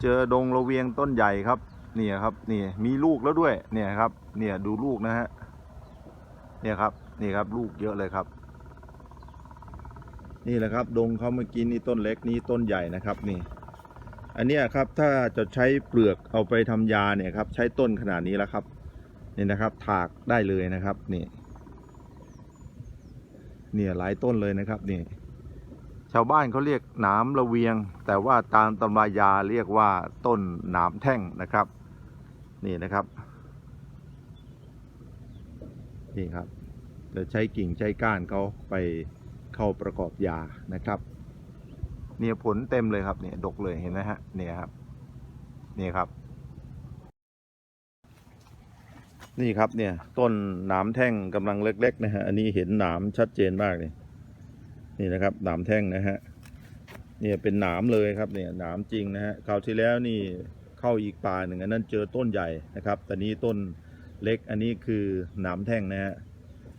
เจอดงระเวียงต้นใหญ่ครับเนี่ยครับนี่มีลูกแล้วด้วยเนี่ยครับเนี่ยดูลูกนะฮะเนี่ยครับนี่ครับลูกเยอะเลยครับ นี่แหละครับดงเขาเมื่อกี้นี่ต้นเล็กนี่ต้นใหญ่นะครับนี่ อันนี้ครับถ้าจะใช้เปลือกเอาไปทำยาเนี่ยครับ ใช้ต้นขนาดนี้แล้วครับนี่นะครับ ถากได้เลยนะครับนี่เนี่ยหลายต้นเลยนะครับนี่ ชาวบ้านเขาเรียกหนามระเวียง แต่ว่าตามตำรายาเรียกว่าต้นหนามแท่งนะครับ นี่นะครับนี่ครับจะใช้กิ่งใช้ก้านเขาไปเข้าประกอบยานะครับ เนี่ยผลเต็มเลยครับเนี่ยดกเลยเห็นไหมฮะเนี่ยครับนี่ครับ นี่ครับเนี่ยต้นหนามแท่งกำลังเล็ก ๆ นะฮะอันนี้เห็นหนามชัดเจนมากเลย นี่นะครับหนามแท่งนะฮะเนี่ยเป็นหนามเลยครับเนี่ยหนามจริงนะฮะคราวที่แล้วนี่เข้าอีกป่าหนึ่งอันนั้นเจอต้นใหญ่นะครับแต่นี้ต้นเล็กอันนี้คือหนามแท่งนะฮะ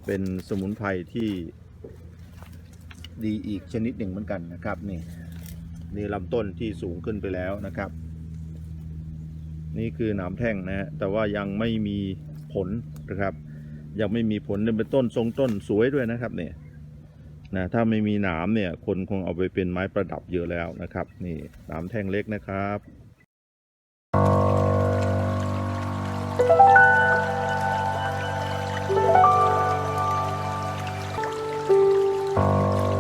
เป็นสมุนไพรที่ดีอีกชนิดหนึ่งเหมือนกันนะครับนี่นี่ลำต้นที่สูงขึ้นไปแล้วนะครับ นี่คือหนามแท่งนะฮะแต่ว่ายังไม่มีผลนะครับ ยังไม่มีผลเป็นต้นทรงต้นสวยด้วยนะครับเนี่ย นะถ้าไม่มีหนามเนี่ยคนคงเอาไปเป็นไม้ประดับเยอะแล้วนะครับ นี่หนามแท่งเล็กนะครับう。